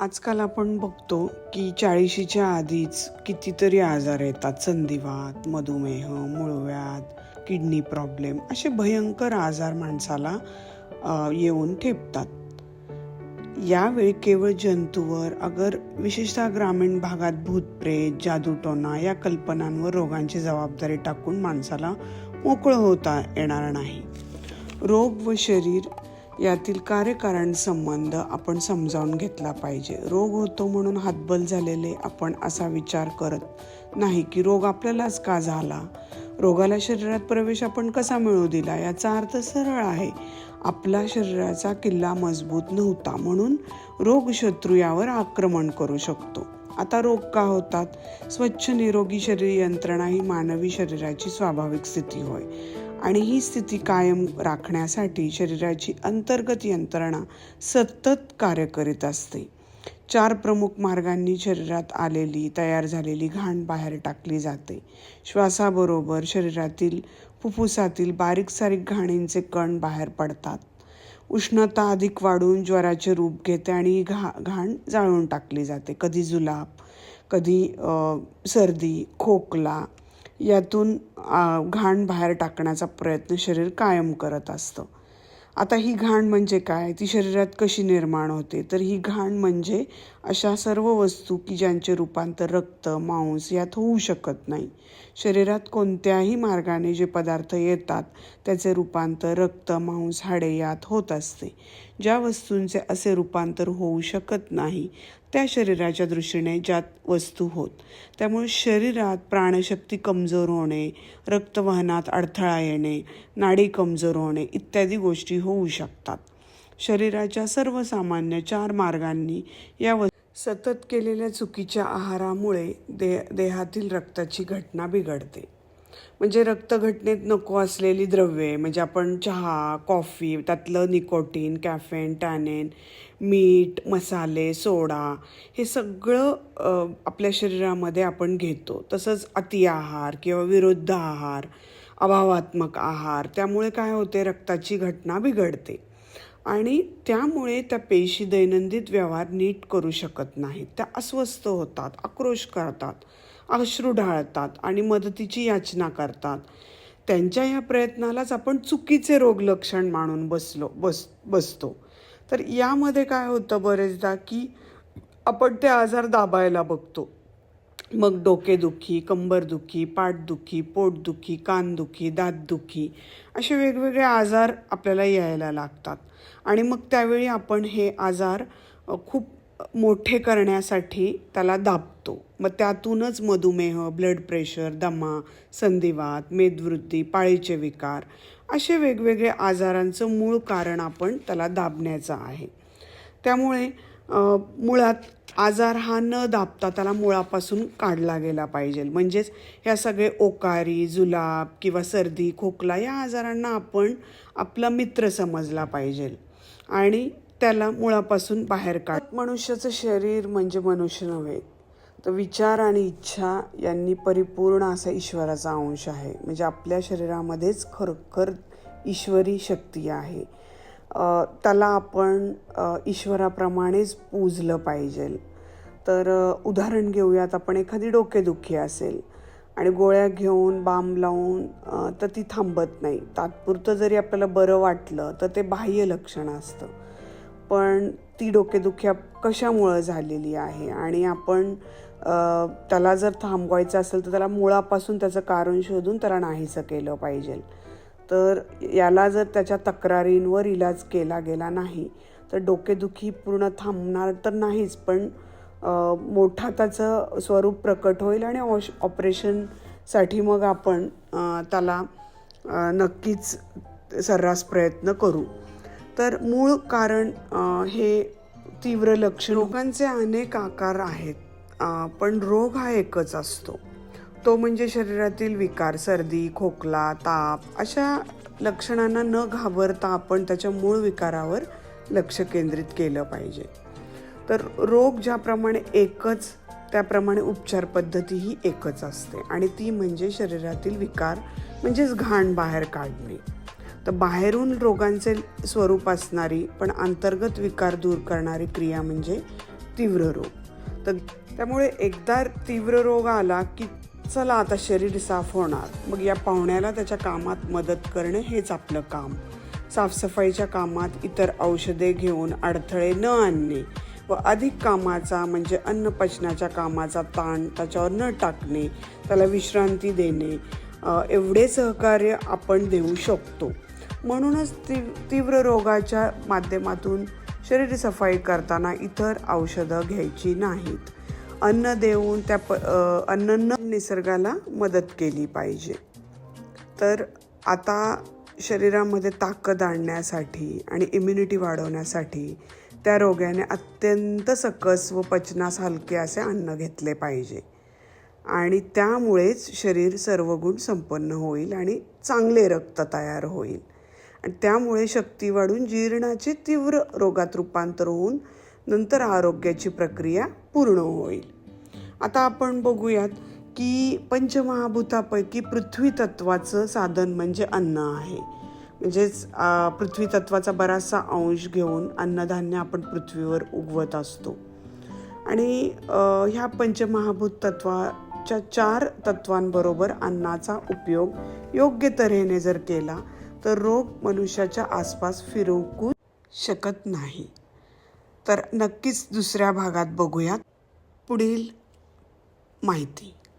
आजकाल आपण बघतो की चाळीशीच्या आधीच कितीतरी आजार येतात. संधिवात मधुमेह मुळव्याध किडनी प्रॉब्लेम असे भयंकर आजार माणसाला येऊन ठेपतात. यावेळी केवळ जंतूवर अगर विशेषतः ग्रामीण भागात भूतप्रेत जादूटोना या कल्पनांवर रोगांची जबाबदारी टाकून माणसाला मोकळं होता येणार नाही. रोग व शरीर यातील कार्यकारण संबंध आपण समजावून घेतला पाहिजे. रोग होतो म्हणून हातबल झालेले आपण असा विचार करत नाही की रोग आपल्यालाच का झाला? रोगाला शरीरात प्रवेश आपण कसा मिळवू दिला? याचा अर्थ सरळ आहे. आपला शरीराचा किल्ला मजबूत नव्हता म्हणून रोग शत्रू यावर आक्रमण करू शकतो. आता रोग का होतात? स्वच्छ निरोगी शरीर यंत्रणा ही मानवी शरीराची स्वाभाविक स्थिती होय. आणि ही स्थिती कायम राखण्यासाठी शरीराची अंतर्गत यंत्रणा सतत कार्य करीत असते. चार प्रमुख मार्गांनी शरीरात आलेली तयार झालेली घाण बाहेर टाकली जाते. श्वासाबरोबर शरीरातील फुफ्फुसातील बारीक सारीक घाणींचे कण बाहेर पडतात. उष्णता अधिक वाढून ज्वराचे रूप घेते आणि ही घा घाण जाळून टाकली जाते. कधी जुलाब कधी सर्दी खोकला यातून घाण बाहेर टाकण्याचा प्रयत्न शरीर कायम करत असतं. आता ही घाण म्हणजे काय? ती शरीरात कशी निर्माण होते? तर ही घाण म्हणजे अशा सर्व वस्तू की ज्यांचे रूपांतर रक्त मांस यात होऊ शकत नाही. शरीरात कोणत्याही मार्गाने जे पदार्थ येतात त्याचे रूपांतर रक्त मांस हाडे यात होत असते. ज्या वस्तूंचे असे रूपांतर होऊ शकत नाही त्या शरीराच्या दृष्टीने ज्यात वस्तू होत. त्यामुळे शरीरात प्राणशक्ती कमजोर होणे रक्तवहनात अडथळा येणे नाडी कमजोर होणे इत्यादी गोष्टी होऊ शकतात. शरीराच्या सर्वसामान्य चार मार्गांनी या व सतत केलेल्या चुकीच्या आहारामुळे दे देहातील रक्ताची घटना बिघडते. म्हणजे रक्तघटनेत नको असलेली द्रव्ये म्हणजे आपण चहा कॉफी त्यातलं निकोटीन कॅफेन टॅनेन मीठ मसाले सोडा हे सगळं आपल्या शरीरामध्ये आपण घेतो. तसंच अति आहार किंवा विरुद्ध आहार अभावात्मक आहार त्यामुळे काय होते? रक्ताची घटना बिघडते. आणि त्यामुळे त्या पेशी दैनंदिन व्यवहार नीट करू शकत नाहीत. त्या अस्वस्थ होतात आक्रोश करतात अश्रू ढाळतात आणि मदतीची याचना करतात. त्यांच्या या प्रयत्नालाच आपण चुकीचे रोग लक्षण मानून बसलो बस बसतो. तर यामध्ये काय होतं बरेचदा की आपण ते आजार दाबायला बघतो. मग डोकेदुखी कंबरदुखी पाठदुखी पोटदुखी कानदुखी दातदुखी असे वेगवेगळे आजार आपल्याला यायला लागतात. आणि मग त्यावेळी आपण हे आजार खूप मोठे करण्यासाठी त्याला दाबतो. मग त्यातूनच मधुमेह ब्लड प्रेशर दमा संधिवात मेदवृद्धी पाळीचे विकार असे वेगवेगळे आजारांचं मूळ कारण आपण त्याला दाबण्याचं आहे. त्यामुळे मुळात आजार हा न दाबता त्याला मुळापासून काढला गेला पाहिजे. म्हणजेच ह्या सगळे ओकारी जुलाब किंवा सर्दी खोकला या आजारांना आपण आपला मित्र समजला पाहिजे आणि त्याला मुळापासून बाहेर काढ मनुष्याचं शरीर म्हणजे मनुष्य नव्हे तर विचार आणि इच्छा यांनी परिपूर्ण असा ईश्वराचा अंश आहे. म्हणजे आपल्या शरीरामध्येच खरोखर ईश्वरी शक्ती आहे. त्याला आपण ईश्वराप्रमाणेच पूजलं पाहिजे. तर उदाहरण घेऊयात आपण एखादी डोकेदुखी असेल आणि गोळ्या घेऊन बाम लावून तर ती थांबत नाही. तात्पुरतं जरी आपल्याला बरं वाटलं तर ते बाह्य लक्षण असतं. पण ती डोकेदुखी कशामुळं झालेली आहे? आणि आपण त्याला जर थांबवायचं असेल तर त्याला मुळापासून त्याचं कारण शोधून त्याला नाहीसं केलं पाहिजे. तर याला जर त्याच्या तक्रारींवर इलाज केला गेला नाही तर डोकेदुखी पूर्ण थांबणार तर नाहीच पण मोठा त्याचं स्वरूप प्रकट होईल आणि ऑश ऑपरेशनसाठी मग आपण त्याला नक्कीच सर्रास प्रयत्न करू. तर मूळ कारण हे तीव्र लक्षण रोगांचे अनेक आकार आहेत पण रोग हा एकच असतो. तो म्हणजे शरीरातील विकार सर्दी खोकला ताप अशा लक्षणांना न घाबरता आपण त्याच्या मूळ विकारावर लक्ष केंद्रित केलं पाहिजे. तर रोग ज्याप्रमाणे एकच त्याप्रमाणे उपचार पद्धती ही एकच असते आणि ती म्हणजे शरीरातील विकार म्हणजेच घाण बाहेर काढणे. तर बाहेरून रोगांचे स्वरूप असणारी पण अंतर्गत विकार दूर करणारी क्रिया म्हणजे तीव्र रोग. तर त्यामुळे एकदा तीव्र रोग आला की चला आता शरीर साफ होणार. मग या पाहुण्याला त्याच्या कामात मदत करणे हेच आपलं काम. साफसफाईच्या कामात इतर औषधे घेऊन अडथळे न आणणे व अधिक कामाचा म्हणजे अन्न पचनाच्या कामाचा ताण त्याच्यावर न टाकणे त्याला विश्रांती देणे एवढे सहकार्य आपण देऊ शकतो. म्हणूनच ती तीव्र रोगाच्या माध्यमातून शरीर सफाई करताना इतर औषधं घ्यायची नाहीत. अन्न देऊन त्या प अन्न निसर्गाला मदत केली पाहिजे. तर आता शरीरामध्ये ताकद आणण्यासाठी आणि इम्युनिटी वाढवण्यासाठी त्या रोग्याने अत्यंत सकस व पचनास हलके असे अन्न घेतले पाहिजे. आणि त्यामुळेच शरीर सर्वगुण संपन्न होईल आणि चांगले रक्त तयार होईल. आणि त्यामुळे शक्ती वाढून जीर्णाचे तीव्र रोगात रूपांतर होऊन नंतर आरोग्याची प्रक्रिया पूर्ण होईल. आता आपण बघूयात की पंचमहाभूतापैकी पृथ्वी तत्वाचं साधन म्हणजे अन्न आहे. म्हणजेच पृथ्वी तत्वाचा बराचसा अंश घेऊन अन्नधान्य आपण पृथ्वीवर उगवत असतो. आणि ह्या पंचमहाभूत तत्वाच्या चार तत्वांबरोबर अन्नाचा उपयोग योग्य तऱ्हेने जर केला तर रोग मनुष्याच्या आसपास फिरवू शकत नाही. तर नक्कीच दुसऱ्या भागात बघूयात पुढील माहिती.